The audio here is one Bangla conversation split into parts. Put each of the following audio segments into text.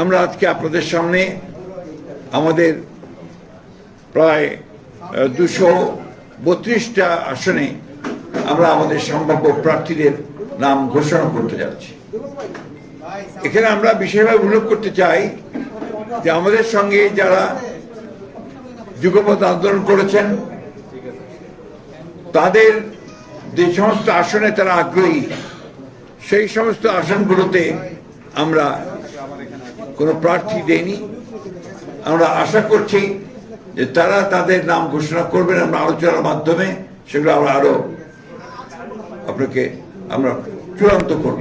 আমরা আজকে আপনাদের সামনে আমাদের প্রায় দুশো বত্রিশটা আসনে আমরা আমাদের সম্ভাব্য প্রার্থীদের নাম ঘোষণা করতে যাচ্ছি। এখানে আমরা বিশেষভাবে উল্লেখ করতে চাই যে আমাদের সঙ্গে যারা যুগপথ আন্দোলন করেছেন, তাদের যে সমস্ত আসনে তারা আগ্রহী, সেই সমস্ত আসনগুলোতে আমরা কোনো প্রার্থী দেইনি আমরা আশা করছি যে তারা তাদের নাম ঘোষণা করবেন আমরা আলোচনার মাধ্যমে, সেগুলো আমরা আরও আপনাকে আমরা চূড়ান্ত করব।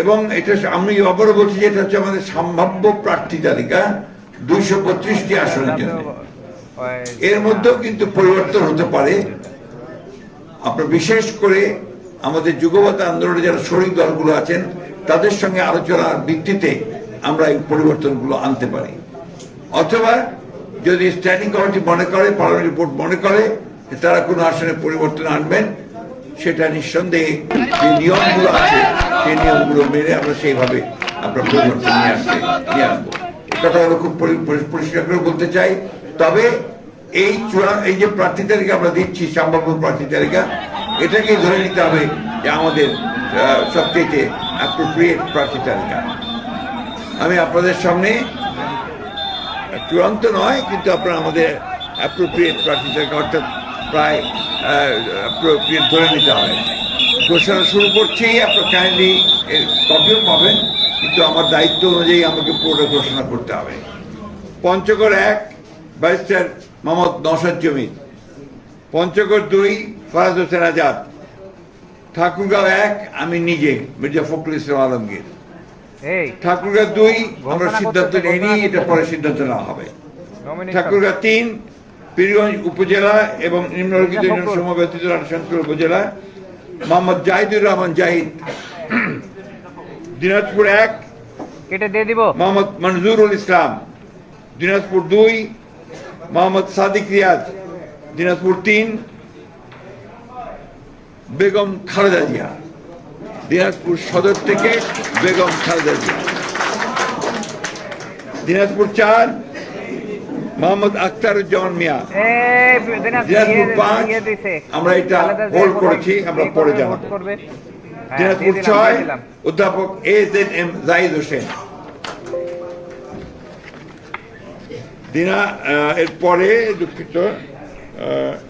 এবং এটা আমি আবারও বলছি যে এটা হচ্ছে আমাদের সম্ভাব্য প্রার্থী তালিকা, দুইশো বত্রিশটি আসনের জন্য। এর মধ্যেও কিন্তু পরিবর্তন হতে পারে। আপনার বিশেষ করে আমাদের যুগপথ আন্দোলনে যারা শরিক দলগুলো আছেন, তাদের সঙ্গে আলোচনার ভিত্তিতে আমরা এই পরিবর্তনগুলো আনতে পারি। অথবা যদি স্ট্যান্ডিং কমিটি মনে করে পার্লামেন্ট বোর্ড মনে করে তারা কোনো আসনে পরিবর্তন আনবেন, সেটা নিঃসন্দেহে যে নিয়মগুলো আছে, সেই নিয়মগুলো মেনে আমরা সেইভাবে আমরা পরিবর্তন নিয়ে আসতে, নিয়ে আসব। কথা আমরা খুব পরি- পরি- পরিষ্কার করে বলতে চাই। তবে এই চূড়া, এই যে প্রার্থী তালিকা আমরা দিচ্ছি, সম্ভাব্য প্রার্থী তালিকা, এটাকেই ধরে নিতে হবে যে আমাদের সবচেয়ে অ্যাপ্রোপ্রিয়েট প্রার্থী তালিকা। আমি আপনাদের সামনে চূড়ান্ত নয়, কিন্তু আপনারা আমাদের অ্যাপ্রোপ্রিয়েট প্রার্থী তালিকা অর্থাৎ প্রায় অ্যাপ্রোপ্রিয়েট ধরে নিতে হবে ঘোষণা শুরু করছি, আপনার কাইন্ডলি কপিও পাবেন, কিন্তু আমার দায়িত্ব অনুযায়ী আমাকে পুরোটা ঘোষণা করতে হবে। পঞ্চগড় এক, ব্যারিস্টার মোহাম্মদ নসাদ জমির পঞ্চগড় দুই, ফরাজ হোসেন আজাদ। ঠাকুরগাঁও এক, আমি নিজে, মির্জা ফখরুল ইসলাম আলমগীর। এই। দুই আমরা সিদ্ধান্ত নিইনি এটা পরে সিদ্ধান্ত নেওয়া হবে। তিন পীরগঞ্জ উপজেলা এবং নিম্নলিখিত সমব্যতীত রাজশঙ্কর উপজেলা। মোহাম্মদ জাহিদুর রহমান জাহিদ। দিনাজপুর এক। কেটে দিয়ে দিব। মোহাম্মদ মনজুরুল ইসলাম। দিনাজপুর দুই। মোহাম্মদ সাদিক রিয়াজ। দিনাজপুর তিন। বেগম খালেদা জিয়া। দিনাজপুর সদর থেকে বেগম খালেদা জিয়া। দিনাজপুর চার মোহাম্মদ আখতারুজ্জামান মিয়া। দিনাজপুর পাঁচ, আমরা এটা ভোট- করেছি, আমরা পরে জানাব। দিনাজপুর ছয় অধ্যাপক A Z M Zahid Hossain. দিনা এরপরে দুঃখিত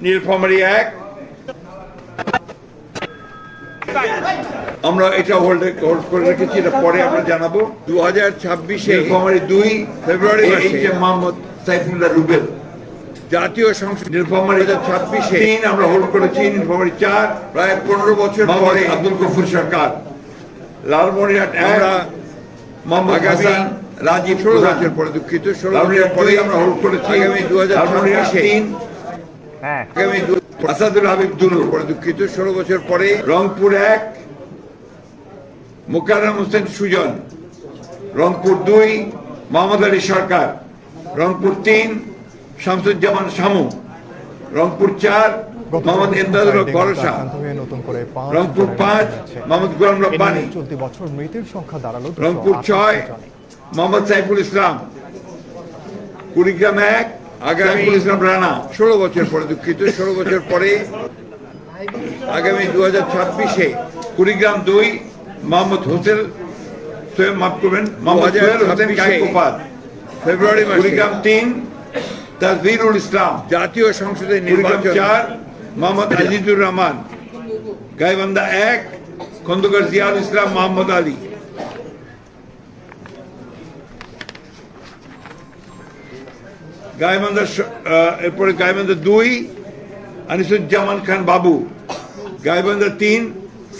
নীলফামারী এক আমরা এটা হোল্ড হোল্ড করে রেখেছি এটা পরে আমরা জানাব। দু হাজার ছাব্বিশে দুই ফেব্রুয়ারি এই যে মোহাম্মদ সাইফুল্লাহ রুবেল জাতীয় সংসদ নীলফামারী ছাব্বিশে তিন আমরা হোল্ড করেছি নীলফামারী চার প্রায় পনেরো বছর পরে আব্দুল গফুর সরকার লালমনিরহাট আমরা মোহাম্মদ হাসান রাজীব ষোলো বছর পরে দুঃখিত ষোলো বছর পরে আমরা হোল্ড করেছি আগামী দু হাজার তিন হ্যাঁ। আগামী আসাদুল হাবিব দুলু পরে দুঃখিত ষোলো বছর পরে রংপুর এক মোকাররম হোসেন সুজন রংপুর দুই মোহাম্মদ আলী সরকার রংপুর তিন শামসুজ্জামান শামু রংপুর চার মোহাম্মদ এমদাদুল ভরসা রংপুর পাঁচ। মোহাম্মদ গোলাম রব্বানি চলতি বছর মৃতের সংখ্যা দাঁড়াল রংপুর ছয় মোহাম্মদ সাইফুল ইসলাম কুড়িগ্রাম এক আগামী ইসলাম রানা ষোলো বছর পরে দুঃখিত ষোলো বছর পরে আগামী দু হাজার ছাব্বিশে কুড়িগ্রাম দুই মোহাম্মদ হোসেন সোহেব মাফ করবেন মোহাম্মদ হোসেন ফেব্রুয়ারি কুড়িগ্রাম তিন তাজভিরুল ইসলাম জাতীয় সংসদে নির্বাচন। চার মোহাম্মদ আজিজুর রহমান গাইবান্ধা এক খন্দকার জিয়াউল ইসলাম মোহাম্মদ আলী। গাইবান্ধা এরপরে গাইবান্ধা দুই আনিসুজ্জামান খান বাবু। গাইবান্ধা তিন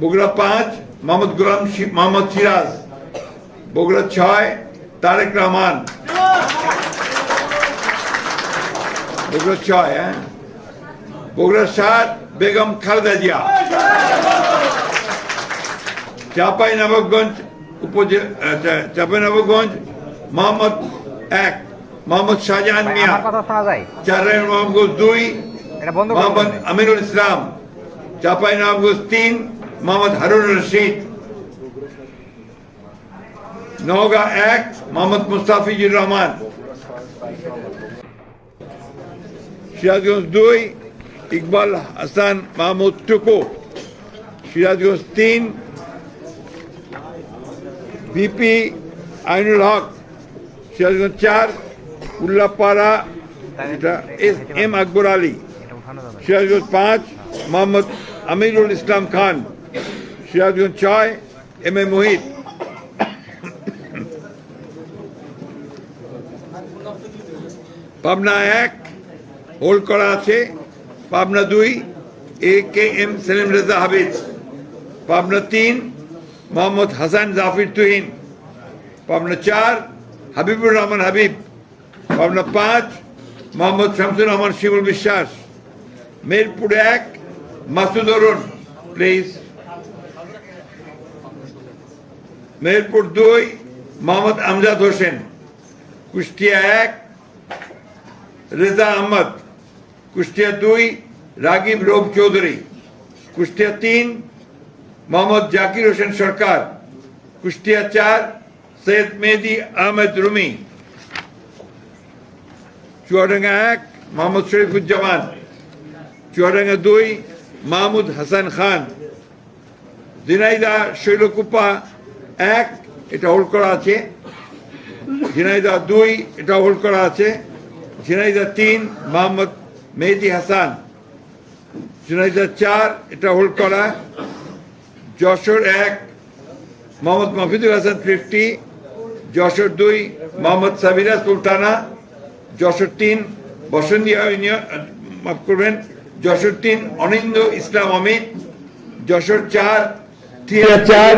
বগুড়া পাঁচ মোহাম্মদ গোলাম মোহাম্মদ সিরাজ। বগুড়া ছয় তারেক রহমান। বগুড়া ছয় হ্যাঁ? বগুড়া সাত বেগম খালেদা জিয়া। চাপাই নবাবগঞ্জ উপজেলা চাপাই নবাবগঞ্জ মোহাম্মদ এক মোহাম্মদ শাহজাহান মিয়া। চারের মোহাম্মদ দুই মোহাম্মদ আমিরুল ইসলাম। চাপাই নবাবগঞ্জ তিন মোহাম্মদ হারুন রশিদ, নওগাঁ এক, মোহাম্মদ মুস্তাফিজুর রহমান। সিরাজগঞ্জ দুই, ইকবাল হাসান মাহমুদ টুকু। সিরাজগঞ্জ তিন বিপি আইনুল হক। সিরাজগঞ্জ চার, উল্লাপাড়া, এটা এস এম আকবর আলী। সিরাজগঞ্জ পাঁচ, মোহাম্মদ আমিরুল ইসলাম খান। সিরাজগঞ্জ ছয় এম এ মোহিত পাবনা এক হোল্ড করা আছে পাবনা দুই A K M Selim Reza Habib Pabna তিন মোহাম্মদ হাসান জাফির তুহিন পাবনা চার হাবিবুর রহমান হাবিব পাবনা পাঁচ মোহাম্মদ শামসুর রহমান শিমুল বিশ্বাস মেরপুর এক মাসুদ অরুণ প্লিজ মেরপুর দুই, মোহাম্মদ আমজাদ হোসেন। কুষ্টিয়া এক, রেজা আহমদ। কুষ্টিয়া দুই, রাগিব রোব চৌধুরী। কুষ্টিয়া তিন, মোহাম্মদ জাকির হোসেন সরকার। কুষ্টিয়া চার, সৈয়দ মেহেদি আহমেদ রুমি। চুয়াডাঙ্গা এক, মোহাম্মদ শরীফুজ্জামান। চুয়াডাঙ্গা দুই, মাহমুদ হাসান খান। ঝিনাইদা শৈলকুপা এক, এটা হোল্ড করা আছে। ঝিনাইদা দুই, এটা হোল্ড করা আছে। ঝিনাইদা তিন, মোহাম্মদ মেহেদি হাসান। ঝিনাইদা চার, এটা হোল্ড করা। যশোর এক, মোহাম্মদ মফিদুল হাসান ফিফটি। যশোর দুই, মোহাম্মদ সাবিরা সুলতানা। যশোর তিন বসন্তী ইউনিয়ন মাফ করবেন। যশোর তিন, অনিন্দ ইসলাম অমিত। যশোর চার টিয়া চার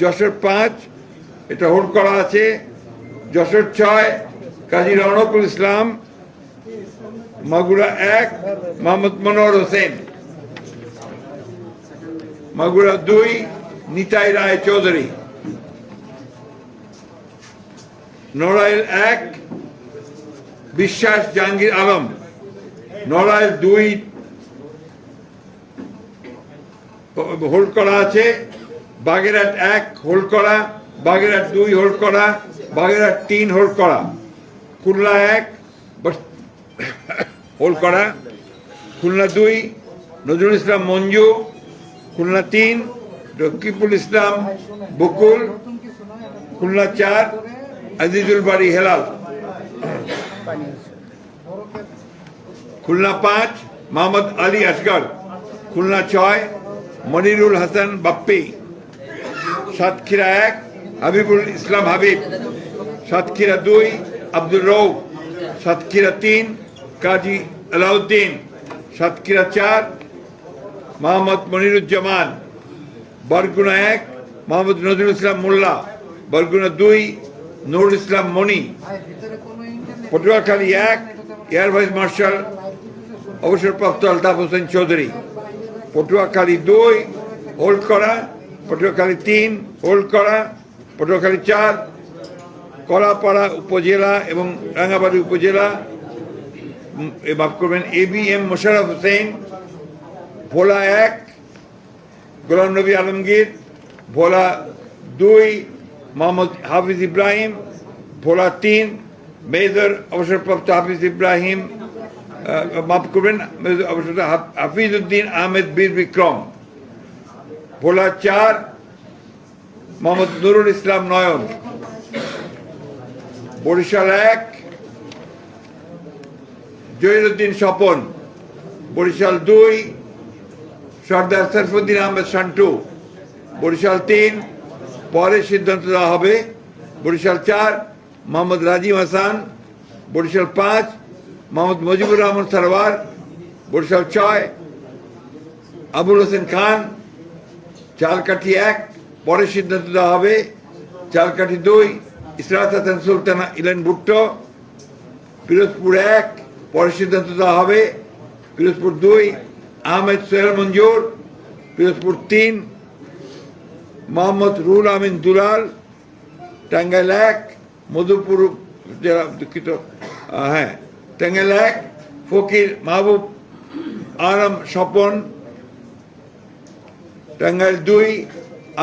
যশোর পাঁচ, এটা হোল্ড করা আছে। যশোর ছয়, কাজী রৌনকুল ইসলাম। মাগুরা এক, মোহাম্মদ মনোহর হোসেন। মাগুরা দুই, নিতাই রায় চৌধুরী। নড়াইল এক, বিশ্বাস জাহাঙ্গীর আলম। নড়াইল দুই হোল্ড করা আছে। বাগেরহাট এক হোল্ড করা, বাগেরহাট দুই হোল্ড করা, বাগেরহাট তিন হোল্ড করা। খুলনা এক হোল্ড করা। খুলনা দুই, নজরুল ইসলাম মঞ্জু। খুলনা তিন, রকিবুল ইসলাম বকুল। খুলনা চার, আজিজুল বাড়ি হেলাল। খুলনা পাঁচ, মোহাম্মদ আলী আসগর খুলনা ছয়, মনিরুল হাসান বাপ্পি। সাতক্ষীরা এক, হাবিবুল ইসলাম হাবিব। সাতক্ষীরা দুই, আব্দুর রৌফ সাতক্ষীরা তিন, কাজী আলাউদ্দিন। সাতক্ষীরা চার, মোহাম্মদ মনিরুজ্জামান। বরগুনা এক, মোহাম্মদ নজরুল ইসলাম মোল্লা। বরগুনা দুই, নুরুল ইসলাম মনি। পটুয়াখালী এক, এয়ার ভাইস মার্শাল অবসরপ্রাপ্ত আলতাফ হোসেন চৌধুরী। পটুয়াখালী দুই হোল্ড করা পটুয়াখালী তিন হোল্ড করা পটুয়াখালী চার, কলাপাড়া উপজেলা এবং রাঙ্গাবাড়ি উপজেলা। মাফ করবেন, A B M Mosharraf Hossain, Bhola এক, গোলাম নবী আলমগীর, ভোলা দুই, মোহাম্মদ হাফিজ ইব্রাহিম, ভোলা তিন, মেজর অবসরপ্রাপ্ত হাফিজ ইব্রাহিম মাফ করবেন অবসর হাফিজ উদ্দিন আহমেদ বীর বিক্রম। ভোলা চার, মোহাম্মদ নুরুল ইসলাম নয়ন। বরিশাল এক, জহিরুদ্দিন স্বপন। বরিশাল দুই, সর্দার সরফুদ্দিন আহমেদ সান্টু। বরিশাল তিন, পরে সিদ্ধান্ত দেওয়া হবে। বরিশাল চার, মোহাম্মদ রাজিম হাসান। বরিশাল পাঁচ, মোহাম্মদ মুজিবুর রহমান সারওয়ার বরিশাল ছয়, আবুল হোসেন খান। চালকাঠি এক, পরে সিদ্ধান্ত দেওয়া হবে চালকাঠি দুই, ইসরাত হাসান সুলতানা ইলেন ভুট্টো, পিরোজপুর এক, পরে সিদ্ধান্ত দেওয়া হবে পিরোজপুর দুই, আহমেদ সোহেল মঞ্জুর, পিরোজপুর তিন, মোহাম্মদ রুল আমিন দুলাল, টাঙ্গাইল এক, মধুপুর জেলা দুঃখিত হ্যাঁ টাঙ্গাইল এক, ফকির মাহবুব আলম স্বপন টাঙ্গাইল দুই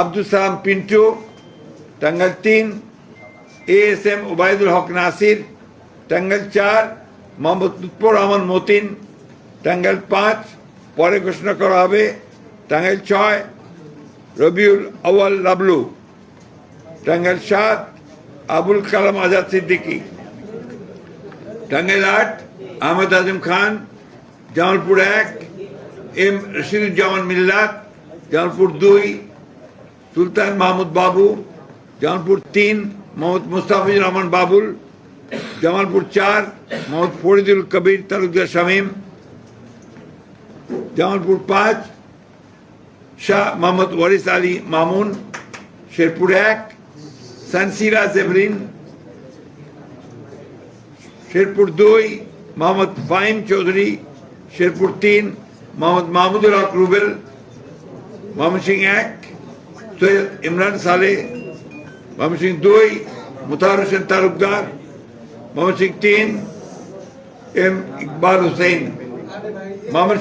আব্দুল সালাম পিন্টু টাঙ্গাইল তিন A S M Obaidul Haque Nasir Tangail চার মোহাম্মদ লুৎফর রহমান মতিন টাঙ্গাইল পাঁচ পরে ঘোষণা করা হবে। টাঙ্গাইল ছয় রবিউল আউয়াল লাবলু টাঙ্গাইল সাত আবুল কালাম আজাদ সিদ্দিকী টাঙ্গাইল আট আহমেদ আজম খান জামালপুর এক এম রশিদুজ্জামান মিল্লাত জামালপুর দুই, সুলতান মাহমুদ বাবু জামালপুর তিন, মোহাম্মদ মুস্তাফিজুর রহমান বাবুল, জামালপুর চার, মোহাম্মদ ফরিদুল কবির তালুকদার শামীম, জামালপুর পাঁচ, শাহ মোহাম্মদ ওয়ারিস আলী মামুন, শেরপুর এক, সানসিরা জেবরিন, শেরপুর দুই, মোহাম্মদ ফাহিম চৌধুরী, শেরপুর তিন, মোহাম্মদ মাহমুদুল হক রুবেল সিং এক সৈয়দ ইমরান সালে সিং দুই মুতার হোসেন তালুকদার সিং তিন এম ইকবাল হোসেন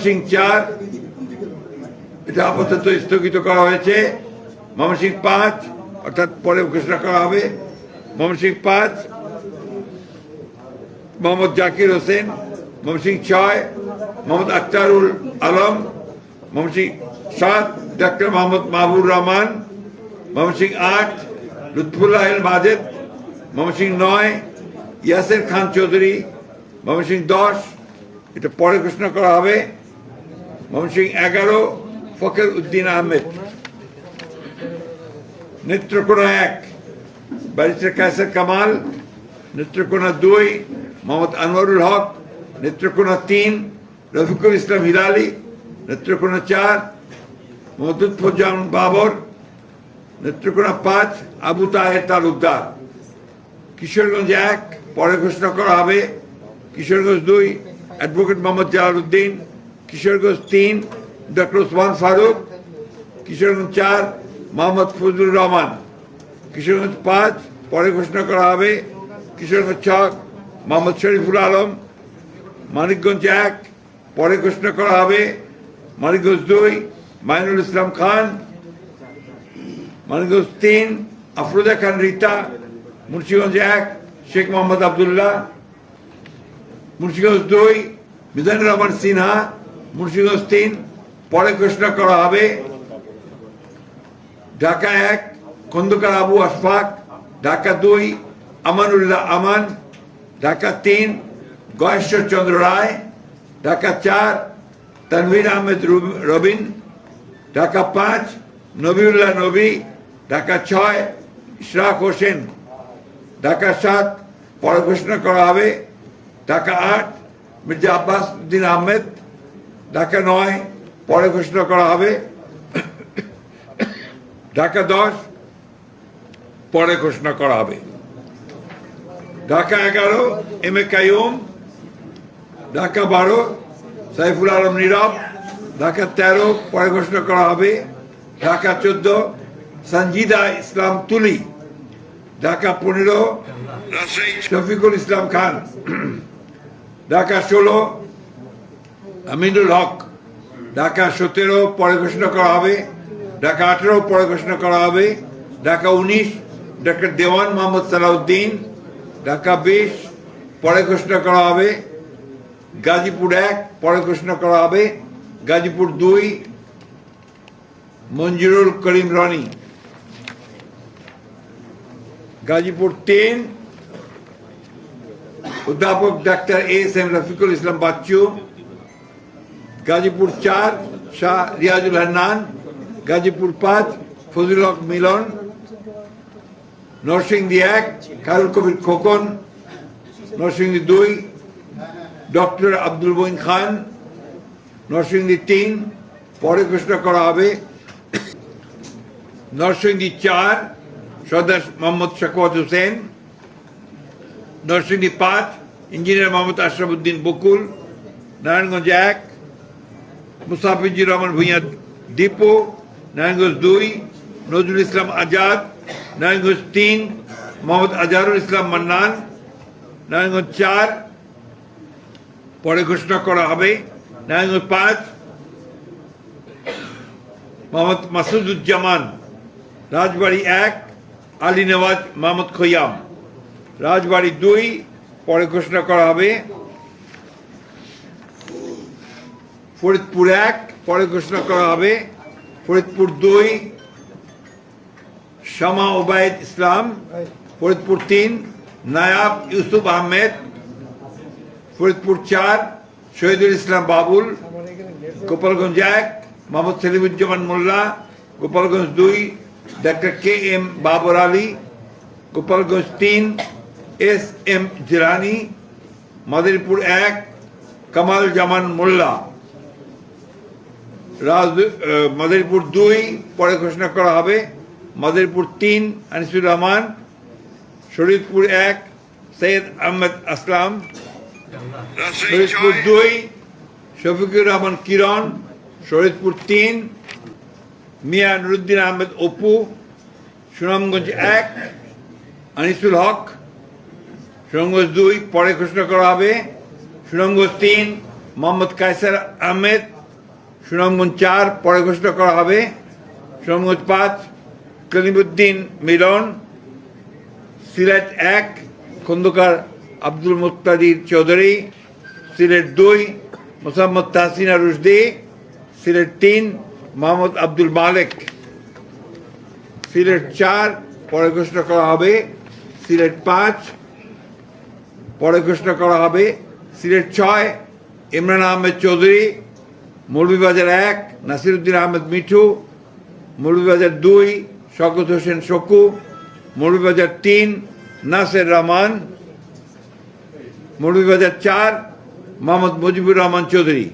সিং চার এটা আপাতত স্থগিত করা হয়েছে। সিং পাঁচ অর্থাৎ পরে ঘোষণা করা হবে। সিং পাঁচ মোহাম্মদ জাকির হোসেন সিং ছয় মোহাম্মদ আখতারুল আলম মোহাম্মদ সাত ডক্টর মোহাম্মদ মাহবুর রহমান, মোহাম্মদ আট, লুৎফুল্লাহ মাজেদ, মোহাম্মদ নয়, ইয়াসের খান চৌধুরী, মোহাম্মদ দশ, এটা পরে ঘোষণা করা হবে, মোহাম্মদ এগারো, ফখর উদ্দিন আহমেদ। নেত্রকোনা এক, ব্যারিস্টার কায়সার কামাল, নেত্রকোনা দুই, মোহাম্মদ আনোয়ারুল হক, নেত্রকোনা তিন, রফিকুল ইসলাম হিলালি নেত্রকোনা চার লুৎফুজ্জামান বাবর, নেত্রকোনা পাঁচ, আবু তাহের তালুকদার। কিশোরগঞ্জ এক, পরে ঘোষণা করা হবে। কিশোরগঞ্জ দুই, অ্যাডভোকেট মোহাম্মদ জালালউদ্দিন কিশোরগঞ্জ তিন, ডক্টর ওসমান ফারুক। কিশোরগঞ্জ চার, মোহাম্মদ ফজলুর রহমান। কিশোরগঞ্জ পাঁচ, পরে ঘোষণা করা হবে। কিশোরগঞ্জ ছক মোহাম্মদ শরীফুল আলম। মানিকগঞ্জ এক, পরে ঘোষণা করা হবে। মানিকগঞ্জ দুই মাইনুল ইসলাম খান মানিকগঞ্জ তিন আফরোজা খান রিতা মুন্সিগঞ্জ এক শেখ মোহাম্মদ আবদুল্লাহ মুন্সিগঞ্জ দুই মিজানুর রহমান সিনহা মুন্সিগঞ্জ তিন পরে ঘোষণা করা হবে। ঢাকা এক, খন্দকার আবু আশফাক, ঢাকা দুই, আমানুল্লাহ আমান, ঢাকা তিন, গয়েশ্বর চন্দ্র রায়, ঢাকা চার তানভীর আহমেদ রুব- রবিন, ঢাকা পাঁচ, নবিউল্লাহ নবী, ঢাকা ছয়, ইশরাক হোসেন, ঢাকা সাত পরে ঘোষণা করা হবে, ঢাকা আট, মির্জা আব্বাস উদ্দিন আহমেদ, ঢাকা নয় পরে ঘোষণা করা হবে, ঢাকা দশ পরে ঘোষণা করা হবে। ঢাকা এগারো, এম এ কাইম ঢাকা বারো সাইফুল আলম নীরব, ঢাকা তেরো, পরে ঘোষণা করা হবে। ঢাকা চোদ্দ সঞ্জিদা ইসলাম তুলি। ঢাকা পনেরো, শফিকুল ইসলাম খান। ঢাকা ষোলো, আমিনুল হক। ঢাকা সতেরো, পরে ঘোষণা করা হবে। ঢাকা আঠেরো, পরে ঘোষণা করা হবে। ঢাকা উনিশ ডাক্তার দেওয়ান মোহাম্মদ সালাউদ্দিন। ঢাকা বিশ, পরে ঘোষণা করা হবে। গাজীপুর এক, পরে ঘোষণা করা হবে গাজীপুর দুই, মঞ্জুরুল করিম রনি। গাজীপুর তিন, অধ্যাপক ডাক্তার এস এম রফিকুল ইসলাম বাচ্চু। গাজীপুর চার, শাহ রিয়াজুল হান্নান। গাজীপুর পাঁচ ফজল হক মিলন। নরসিংদী এক, খায়রুল কবির খোকন। নরসিংদী দুই ডক্টর আব্দুল বইন খান, নরসিংদী তিন, পরে ঘোষণা করা হবে নরসিংদী চার, সর্দার মোহাম্মদ শাকওয়াত হোসেন, নরসিংদী পাঁচ, ইঞ্জিনিয়ার মোহাম্মদ আশরাফুদ্দিন বকুল, নারায়ণগঞ্জ এক মুসাফিজুর রহমান ভূঁইয়া দীপু নারায়ণগঞ্জ দুই, নজরুল ইসলাম আজাদ, নারায়ণগঞ্জ তিন, মোহাম্মদ আজহারুল ইসলাম মান্নান, নারায়ণগঞ্জ চার পরে ঘোষণা করা হবে। নারায়ণগঞ্জ পাঁচ মোহাম্মদ মাসুদুজ্জামান, রাজবাড়ী এক, আলী নওয়াজ, মোহাম্মদ খৈয়াম। রাজবাড়ী দুই, পরে ঘোষণা করা হবে। ফরিদপুর এক, পরে ঘোষণা করা হবে। ফরিদপুর দুই, শামা ওবায়দ ইসলাম। ফরিদপুর তিন, নায়াব ইউসুফ আহমেদ। ফরিদপুর চার, শহীদুল ইসলাম বাবুল, গোপালগঞ্জ এক, মোহাম্মদ সেলিমুজ্জামান মোল্লা, গোপালগঞ্জ দুই, ডাক্তার কে এম বাবর আলী, গোপালগঞ্জ তিন, এস এম জিরানি মাদারীপুর এক, কামাল জামান মোল্লা। রাজ মাদারীপুর দুই, পরে ঘোষণা করা হবে। মাদারীপুর তিন, আনিসুর রহমান। শরীদপুর এক, সৈয়দ আহমেদ আসলাম। শরীদপুর দুই, শফিকুর রহমান কিরণ শরীদপুর তিন, মিয়া নুরুদ্দিন আহমেদ অপু, সুনামগঞ্জ এক, আনিসুল হক, সুনামগঞ্জ দুই, পরে ঘোষণা করা হবে। সুনামগঞ্জ তিন, মোহাম্মদ কায়সার আহমেদ, সুনামগঞ্জ চার, পরে ঘোষণা করা হবে। সুনামগঞ্জ পাঁচ, কলিমুদ্দিন মিলন, সিলেট এক, খন্দকার আব্দুল মুক্তাদির চৌধুরী, সিলেট দুই, মোসাম্মদ তাহসিনা রুশদি, সিলেট তিন, মোহাম্মদ আব্দুল মালেক। সিলেট চার, পরে ঘোষণা করা হবে। সিলেট পাঁচ, পরে ঘোষণা করা হবে। সিলেট ছয়, ইমরান আহমেদ চৌধুরী, মৌলভীবাজার এক, নাসিরুদ্দিন আহমেদ মিঠু, মৌলভীবাজার দুই শকত হোসেন শকু, মৌলভীবাজার তিন, নাসের রহমান মৌলভীবাজার চার, মোহাম্মদ মুজিবুর রহমান চৌধুরী।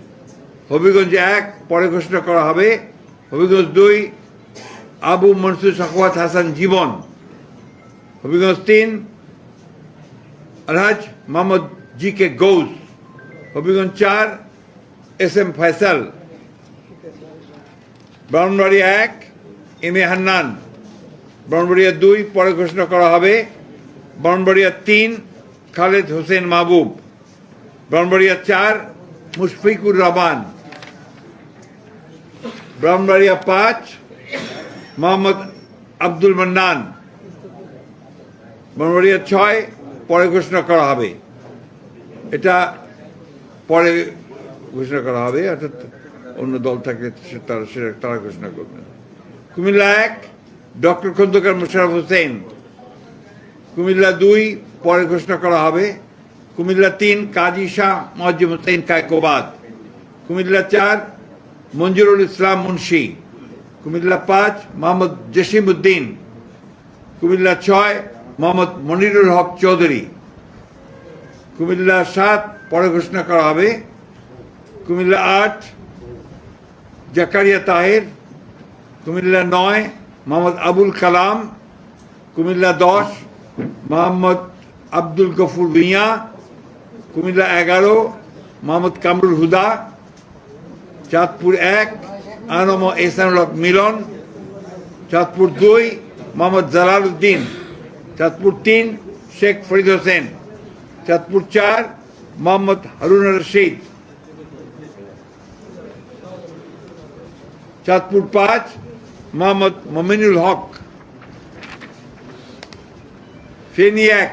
হবিগঞ্জ এক, পরে ঘোষণা করা হবে। হবিগঞ্জ দুই, আবু মনসুর সাকওয়াত হাসান জীবন। হবিগঞ্জ তিন আলহাজ মোহাম্মদ জি কে গৌস। হবিগঞ্জ চার, এস এম ফয়সাল। ব্রাহ্মণবাড়িয়া এক, এম এ হান্নান। ব্রাহ্মণবাড়িয়া দুই, পরে ঘোষণা করা হবে। ব্রাহ্মণবাড়িয়া তিন খালেদ হোসেন মাহবুব, ব্রাহ্মণবাড়িয়া চার, মুশফিকুর রহমান। ব্রাহ্মণবাড়িয়া পাঁচ, মোহাম্মদ আব্দুল মান্নান। ব্রাহ্মণবাড়িয়া ছয়, পরে ঘোষণা করা হবে। এটা পরে ঘোষণা করা হবে, অর্থাৎ অন্য দল থাকলে সে- তারা সেটা, তারা ঘোষণা করবেন কুমিল্লা এক, ডক্টর খন্দকার মোশারফ হোসেন। কুমিল্লা দুই পরে ঘোষণা করা হবে, কুমিল্লা তিন, কাজী শাহ মজিম হোসেন কায়কোবাদ। কুমিল্লা চার, মঞ্জুরুল ইসলাম মুন্সি। কুমিল্লা পাঁচ, মোহাম্মদ জসিম উদ্দিন কুমিল্লা ছয়, মোহাম্মদ মনিরুল হক চৌধুরী। কুমিল্লা সাত, পরে ঘোষণা করা হবে। কুমিল্লা আট, জাকারিয়া তাহের। কুমিল্লা নয়, মোহাম্মদ আবুল কালাম। কুমিল্লা দশ, মোহাম্মদ আব্দুল গফুর ভুঁইয়া, কুমিল্লা এগারো, মোহাম্মদ কামরুল হুদা, চাঁদপুর এক আনম এসানুল হক মিলন, চাঁদপুর দুই, মোহাম্মদ জালাল উদ্দিন চাঁদপুর তিন, শেখ ফরিদ হোসেন, চাঁদপুর চার, মোহাম্মদ হারুন রশিদ। চাঁদপুর পাঁচ, মোহাম্মদ মমিনুল হক। ফেনী এক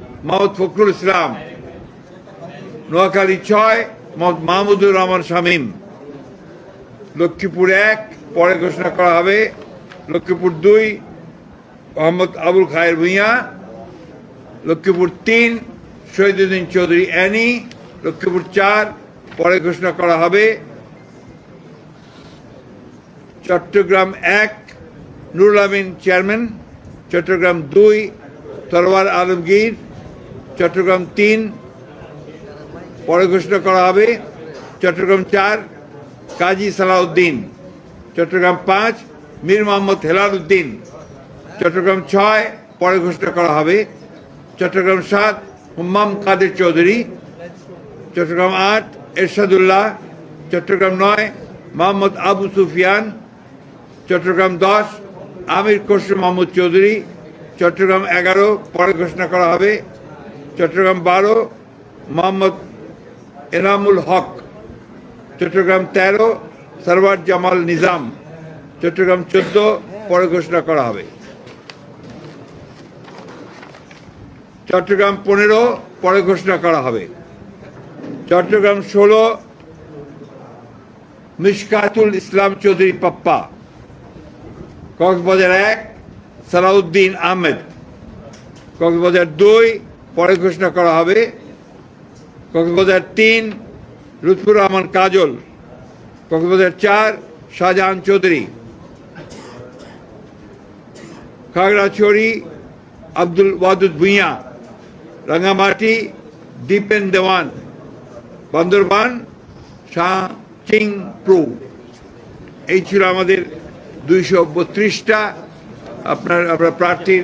মোহাম্মদ ফখরুল ইসলাম, নোয়াখালী ছয় মাহমুদুর রহমান শামীম। লক্ষ্মীপুর এক, পরে ঘোষণা করা হবে। লক্ষ্মীপুর দুই, মোহাম্মদ আবুল খায়ের ভূঁইয়া। লক্ষ্মীপুর তিন, শহীদুদ্দিন চৌধুরী অ্যানি। লক্ষ্মীপুর চার, পরে ঘোষণা করা হবে। চট্টগ্রাম এক, নুরুল আমিন চেয়ারম্যান। চট্টগ্রাম দুই, তরওয়ার আলমগীর। চট্টগ্রাম তিন, পরে ঘোষণা করা হবে চট্টগ্রাম চার, কাজী সালাউদ্দিন। চট্টগ্রাম পাঁচ, মীর মোহাম্মদ হেলাল উদ্দিন চট্টগ্রাম ছয়, পরে ঘোষণা করা হবে। চট্টগ্রাম সাত, হুম্মাম কাদের চৌধুরী। চট্টগ্রাম আট, এরশাদুল্লাহ। চট্টগ্রাম নয়, মোহাম্মদ আবু সুফিয়ান। চট্টগ্রাম দশ, আমির খসরু মাহমুদ চৌধুরী। চট্টগ্রাম এগারো, পরে ঘোষণা করা হবে। চট্টগ্রাম বারো, মোহাম্মদ এনামুল হক, চট্টগ্রাম তেরো, সরওয়ার জামাল নিজাম, চট্টগ্রাম চোদ্দ, পরে ঘোষণা করা হবে। চট্টগ্রাম পনেরো, পরে ঘোষণা করা হবে। চট্টগ্রাম ষোলো, মিশকাতুল ইসলাম চৌধুরী পাপ্পা। কক্সবাজার এক, সালাউদ্দিন আহমেদ। কক্সবাজার দুই পরে ঘোষণা করা হবে কক্সবাজার তিন, লুৎফুর রহমান কাজল, কক্সবাজার চার, শাহজাহান চৌধুরী। খাগড়াছড়ি, আব্দুল ওয়াদুদ ভুঁইয়া, রাঙ্গামাটি, দীপেন দেওয়ান, বান্দরবান, শাহ চিং প্রু। এই ছিল আমাদের দুইশো বত্রিশটা। আপনার আপনার প্রার্থীর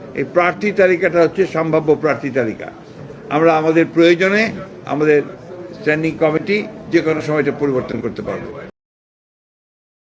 এই প্রার্থী তালিকাটা হচ্ছে সম্ভাব্য প্রার্থী তালিকা। আমরা আমাদের প্রয়োজনে আমাদের স্ট্যান্ডিং কমিটি যে কোনো সময়টা পরিবর্তন করতে পারব।